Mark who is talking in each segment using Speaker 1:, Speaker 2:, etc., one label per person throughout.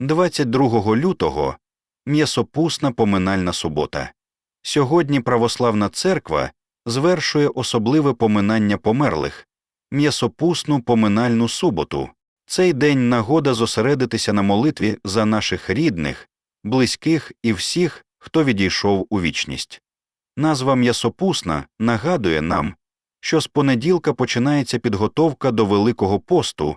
Speaker 1: 22 лютого м'ясопусна поминальна субота. Сьогодні православна церква звершує особливе поминання померлих, м'ясопусну поминальну суботу. Цей день нагода зосередитися на молитві за наших рідних, близьких і всіх, хто відійшов у вічність. Назва м'ясопусна нагадує нам, що з понеділка починається підготовка до Великого посту,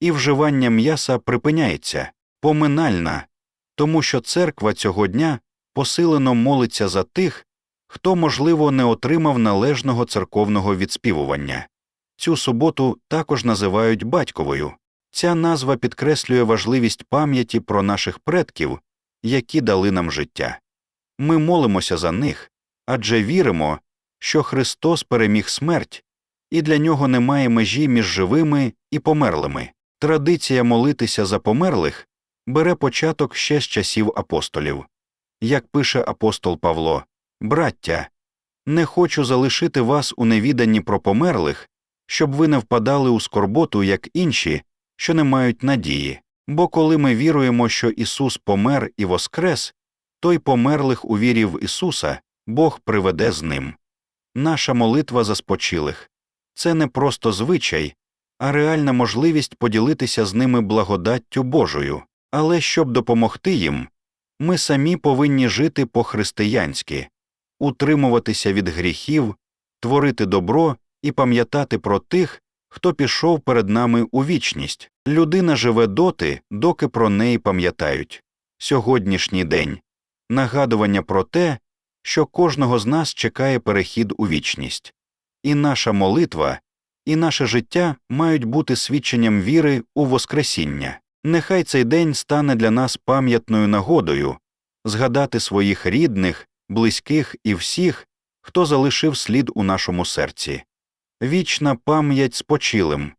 Speaker 1: і вживання м'яса припиняється, поминальна, тому що церква цього дня посилено молиться за тих, хто, можливо, не отримав належного церковного відспівування. Цю суботу також називають батьковою. Ця назва підкреслює важливість пам'яті про наших предків, які дали нам життя. Ми молимося за них, адже віримо, що Христос переміг смерть, і для нього немає межі між живими і померлими. Традиція молитися за померлих бере початок ще з часів апостолів. Як пише апостол Павло, браття, не хочу залишити вас у невіданні про померлих, щоб ви не впадали у скорботу, як інші, що не мають надії. Бо коли ми віруємо, що Ісус помер і воскрес, то й померлих у вірі в Ісуса Бог приведе з ним. Наша молитва за спочилих це не просто звичай, а реальна можливість поділитися з ними благодаттю Божою. Але щоб допомогти їм, ми самі повинні жити по-християнськи, утримуватися від гріхів, творити добро і пам'ятати про тих, хто пішов перед нами у вічність. Людина живе доти, доки про неї пам'ятають. Сьогоднішній день нагадування про те, що кожного з нас чекає перехід у вічність, і наша молитва, і наше життя мають бути свідченням віри у Воскресіння. Нехай цей день стане для нас пам'ятною нагодою згадати своїх рідних, близьких і всіх, хто залишив слід у нашому серці. Вічна пам'ять спочилим,